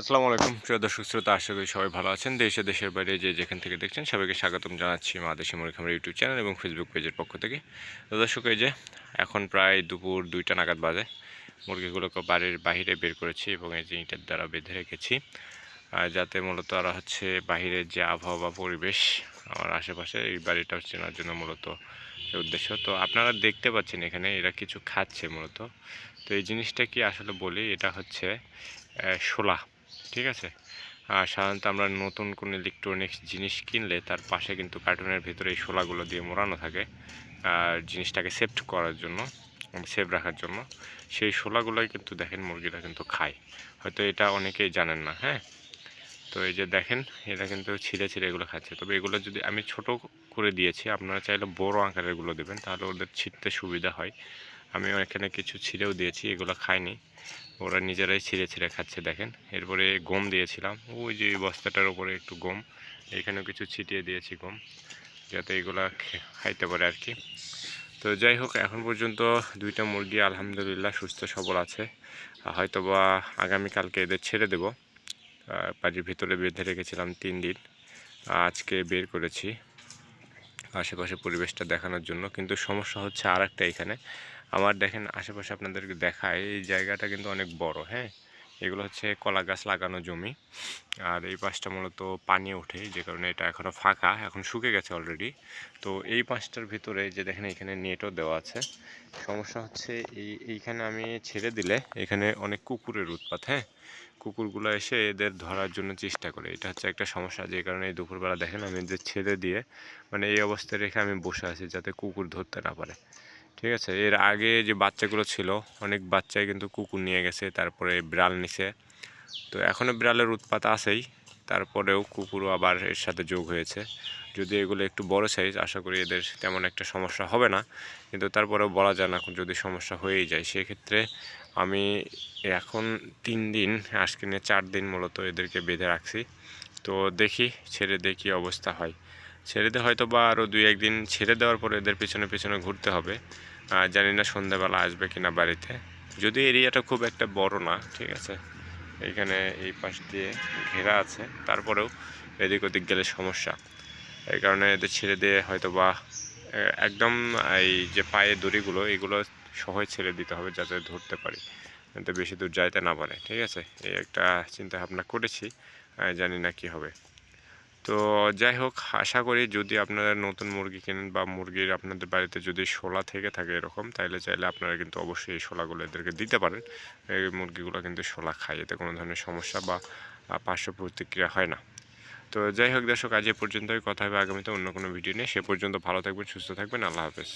আসসালামু আলাইকুম। প্রিয় দর্শক শ্রোতা, আশা করি সবাই ভালো আছেন। দেশে দেশের বাইরে যে যেখান থেকে দেখছেন সবাইকে স্বাগতম জানাচ্ছি মা দেশি মুরগি ইউটিউব চ্যানেল এবং ফেসবুক পেজের পক্ষ থেকে। দর্শক, এই যে এখন প্রায় দুপুর দুইটা নাগাদ বাজে। মুরগিগুলোকে বাড়ির বাইরে বের করেছি এবং এই যে দ্বারা বেঁধে রেখেছি। যাতে মূলত আর হচ্ছে বাহিরের যে আবহাওয়া বা পরিবেশ আমার আশেপাশে, এই বাড়িটা চেনার জন্য মূলত উদ্দেশ্য। তো আপনারা দেখতে পাচ্ছেন এখানে এরা কিছু খাচ্ছে মূলত। তো এই জিনিসটা কি আসলে বলি? এটা হচ্ছে শোলা। ঠিক আছে? আর সাধারণত আমরা নতুন কোনো ইলেকট্রনিক্স জিনিস কিনলে তার পাশে কিন্তু কার্টুনের ভিতরে এই শোলাগুলো দিয়ে মোড়ানো থাকে, আর জিনিসটাকে সেফট করার জন্য সেভ রাখার জন্য। সেই শোলাগুলোই কিন্তু দেখেন মুরগিরা কিন্তু খায়। হয়তো এটা অনেকেই জানেন না হ্যাঁ? তো এই যে দেখেন এটা কিন্তু ছিঁড়ে ছিঁড়ে এগুলো খাচ্ছে। তবে এগুলো যদি আমি ছোট করে দিয়েছি, আপনারা চাইলে বড় আকারেরগুলো দেবেন, তাহলে ওদের ছিঁড়তে সুবিধা হয়। আমি এখানে কিছু ছিঁড়েও দিয়েছি, এগুলো খায়নি ওরা নিজেরাই ছিঁড়ে ছিঁড়ে খাচ্ছে, দেখেন। এরপরে গম দিয়েছিলাম। ওই যে বস্তাটার উপরে একটু গম। এখানেও কিছু ছিটিয়ে দিয়েছি গম, যাতে এগুলা খাইতে পারে আর কি। তো যাই হোক, এখন পর্যন্ত দুইটা মুরগি আলহামদুলিল্লাহ সুস্থ সবল আছে। হয়তো বা আগামীকালকে এদের ছেড়ে দেব। বাড়ির ভিতরে বেঁধে রেখেছিলাম তিন দিন। আজকে বের করেছি আশেপাশে পরিবেশটা দেখানোর জন্য। কিন্তু সমস্যা হচ্ছে আর একটা এখানে। আমার দেখেন আশেপাশে আপনাদেরকে দেখায়, এই জায়গাটা কিন্তু অনেক বড় হ্যাঁ? এগুলো হচ্ছে কলা গাছ লাগানো জমি। আর এই পাশটা মূলত পানি ওঠে, যে কারণে এটা এখনও ফাঁকা, এখন শুকে গেছে অলরেডি তো এই পাশটার ভিতরে যে দেখেন এখানে নেটও দেওয়া আছে। সমস্যা হচ্ছে এই, এইখানে আমি ছেড়ে দিলে এখানে অনেক কুকুরের উৎপাত হ্যাঁ? কুকুরগুলো এসে এদের ধরার জন্য চেষ্টা করে। এটা হচ্ছে একটা সমস্যা, যে কারণে এই দুপুরবেলা দেখেন আমি এদের ছেড়ে দিয়ে মানে এই অবস্থায় রেখে আমি বসে আছি যাতে কুকুর ধরতে না পারে। ঠিক আছে, এর আগে যে বাচ্চাগুলো ছিল, অনেক বাচ্চাই কিন্তু কুকুর নিয়ে গেছে, তারপরে বিড়াল নিছে। তো এখনও বিড়ালের উৎপাত আছেই, তারপরেও কুকুরও আবার এর সাথে যোগ হয়েছে। যদি এগুলো একটু বড় সাইজ আশা করি এদের তেমন একটা সমস্যা হবে না। কিন্তু তারপরেও বলা যায় না যদি সমস্যা হয়েই যায়। সেক্ষেত্রে আমি এখন তিন দিন, আজকে নিয়ে চার দিন মূলত এদেরকে বেঁধে রাখছি। তো দেখি, ছেড়ে দেখি অবস্থা হয়। ছেড়ে দিয়ে হয়তো বা আরও দুই একদিন ছেড়ে দেওয়ার পরে এদের পিছনে পিছনে ঘুরতে হবে। জানি না সন্ধ্যাবেলা আসবে কিনা বাড়িতে। যদি এরিয়াটা খুব একটা বড় না, ঠিক আছে? এখানে এই পাশ দিয়ে ঘেরা আছে, তারপরেও এদিক ওদিক গেলে সমস্যা। এই কারণে এদের ছেড়ে দিয়ে হয়তো বা একদম এই যে পায়ে দড়িগুলো, এগুলো সহজ ছেড়ে দিতে হবে যাতে ধরতে পারি। যাতে বেশি দূর যাইতে না পারে, ঠিক আছে? এই একটা চিন্তা ভাবনা করেছি জানি না কি হবে। তো যাই হোক, আশা করি যদি আপনারা নতুন মুরগি কেনেন বা মুরগির আপনাদের বাড়িতে যদি শোলা থেকে থাকে এরকম তাহলে চাইলে আপনারা কিন্তু অবশ্যই এই শোলাগুলো এদেরকে দিতে পারেন। এই মুরগিগুলো কিন্তু শোলা খায়, এতে কোনো ধরনের সমস্যা বা পার্শ্ব প্রতিক্রিয়া হয় না। তো যাই হোক দর্শক, আজ এ পর্যন্তই, কথা হবে আগামীতে অন্য কোনো ভিডিও নিয়ে। সে পর্যন্ত ভালো থাকবেন, সুস্থ থাকবেন, আল্লাহ হাফেজ।